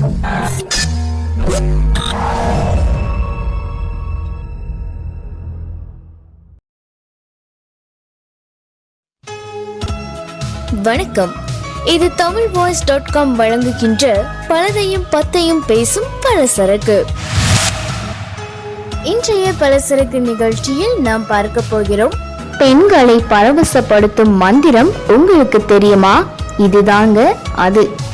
வணக்கம். இது Tamil voice dot com வழங்குகின்ற பலதையும் பத்தையும் பேசும் பலசரக்கு. இன்றைய பலசரக்கு நிகழ்ச்சியில் நாம் பார்க்க போகிறோம். பெண்களை பரவசப்படுத்தும் மந்திரம் உங்களுக்கு தெரியுமா? இதுதாங்க அது.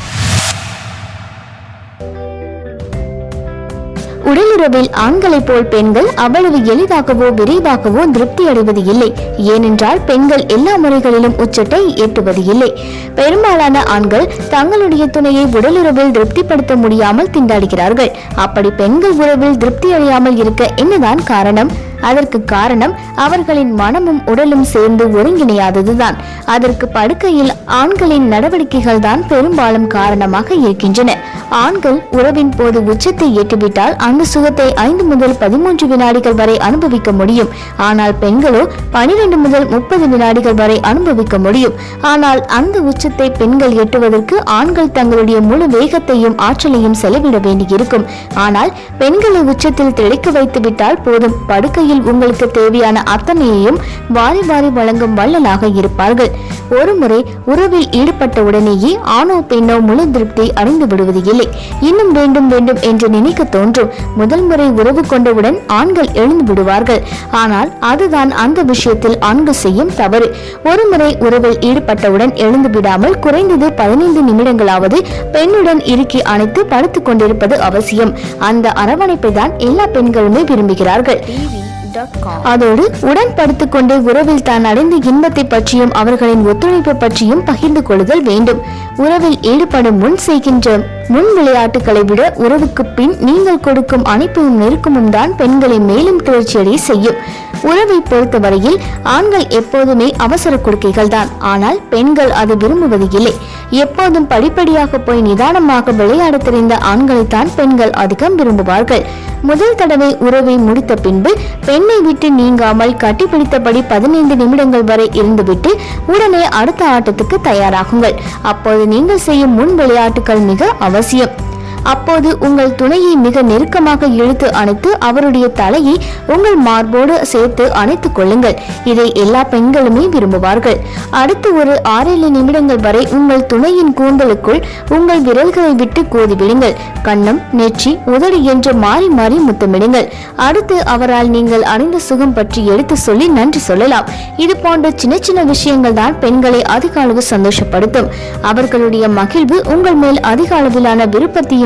உடலுறவில் ஆண்களைப் போல் பெண்கள் அவ்வளவு எளிதாகவோ விரைவாகவோ திருப்தி அடைவது இல்லை. ஏனென்றால் பெண்கள் எல்லா முறைகளிலும் உச்சத்தை எட்டுவது இல்லை. பெரும்பாலான ஆண்கள் தங்களுடைய துணையை உடலுறவில் திருப்திப்படுத்த முடியாமல் திண்டாடுகிறார்கள். அப்படி பெண்கள் உறவில் திருப்தி அடையாமல் இருக்க என்னதான் காரணம்? அதற்கு காரணம் அவர்களின் மனமும் உடலும் சேர்ந்து ஒருங்கிணையாததுதான். அதற்கு படுக்கையில் ஆண்களின் நடவடிக்கைகள் தான் பெரும்பாலும் காரணமாக இருக்கின்றன. ஆண்கள் உறவின் போது உச்சத்தை எட்டிவிட்டால் அந்த சுகத்தை ஐந்து முதல் பதிமூன்று வினாடிகள் வரை அனுபவிக்க முடியும். ஆனால் பெண்களோ பனிரெண்டு முதல் முப்பது வினாடிகள் வரை அனுபவிக்க முடியும். ஆனால் அந்த உச்சத்தை பெண்கள் எட்டுவதற்கு ஆண்கள் தங்களுடைய முழு வேகத்தையும் ஆற்றலையும் செலவிட வேண்டியிருக்கும். ஆனால் பெண்களை உச்சத்தில் திளைக்க வைத்து விட்டால் போதும் வாழ்க்கையில் உங்களுக்கு தேவையான அத்தனையையும் வாரி வாரி வழங்கும் வள்ளலாக இருப்பார்கள். ஒருமுறை உறவில் ஈடுபட்ட உடனேயே ஆணோ பெண்ணோ முழு திருப்தி அடைந்து விடுவது இல்லை. இன்னும் வேண்டும் வேண்டும் என்று நினைக்க தோன்றும். முதல் முறை உறவு கொண்டவுடன் ஆண்கள் எழுந்து விடுவார்கள். ஆனால் அதுதான் அந்த விஷயத்தில் ஆண்கள் செய்யும் தவறு. ஒருமுறை உறவில் ஈடுபட்டவுடன் எழுந்து விடாமல் குறைந்தது பதினைந்து நிமிடங்களாவது பெண்ணுடன் இறுக்கி அணைத்து படுத்துக் கொண்டிருப்பது அவசியம். அந்த அரவணைப்பை தான் எல்லா பெண்களுமே விரும்புகிறார்கள். அதோடு உடன் படுத்துக்கொண்டே உறவில் தான் அடைந்த இன்பத்தை பற்றியும் அவர்களின் ஒத்துழைப்பு பற்றியும் பகிர்ந்து கொள்ளுதல் வேண்டும். உறவில் ஈடுபடும் முன் செய்கின்ற முன் விளையாட்டுகளை விட உறவுக்கு பின் நீங்கள் கொடுக்கும் அனைப்பும் நெருக்கமும் தான் பெண்களை மேலும் கிளர்ச்சியடைய செய்யும். உறவை பொறுத்தவரையில் ஆண்கள் எப்போதுமே அவசர கொடுக்கைகள் தான். ஆனால் பெண்கள் அது விரும்புவது இல்லை எப்போதும் படிப்படியாக போய் நிதானமாக விளையாட தெரிந்த ஆண்களைத்தான் பெண்கள் அதிகம் விரும்புவார்கள். முதல் தடவை உறவை முடித்த பின்பு பெண்ணை விட்டு நீங்காமல் கட்டிப்பிடித்தபடி பதினைந்து நிமிடங்கள் வரை இருந்துவிட்டு உடனே அடுத்த ஆட்டத்துக்கு தயாராகுங்கள். அப்போது நீங்கள் செய்யும் முன் விளையாட்டுகள் மிக அவசியம். அப்போது உங்கள் துணையை மிக நெருக்கமாக இழுத்து அணைத்து அவருடைய தலையை உங்கள் மார்போடு சேர்த்து அணைத்துக் கொள்ளுங்கள். இதை எல்லா பெண்களுமே விரும்புவார்கள். அடுத்து ஒரு ஆறேழு நிமிடங்கள் வரை உங்கள் துணையின் கூந்தலுக்குள் உங்கள் விரல்களை விட்டு கோதி விடுங்கள் நெற்றி உதடு என்று மாறி மாறி முத்தமிடுங்கள். அடுத்து அவரால் நீங்கள் அடைந்த சுகம் பற்றி எடுத்து சொல்லி நன்றி சொல்லலாம். இது போன்ற சின்ன சின்ன விஷயங்கள் தான் பெண்களை அதிக அளவு சந்தோஷப்படுத்தும். அவர்களுடைய மகிழ்வு உங்கள் மேல் அதிக அளவிலான விருப்பத்தையும்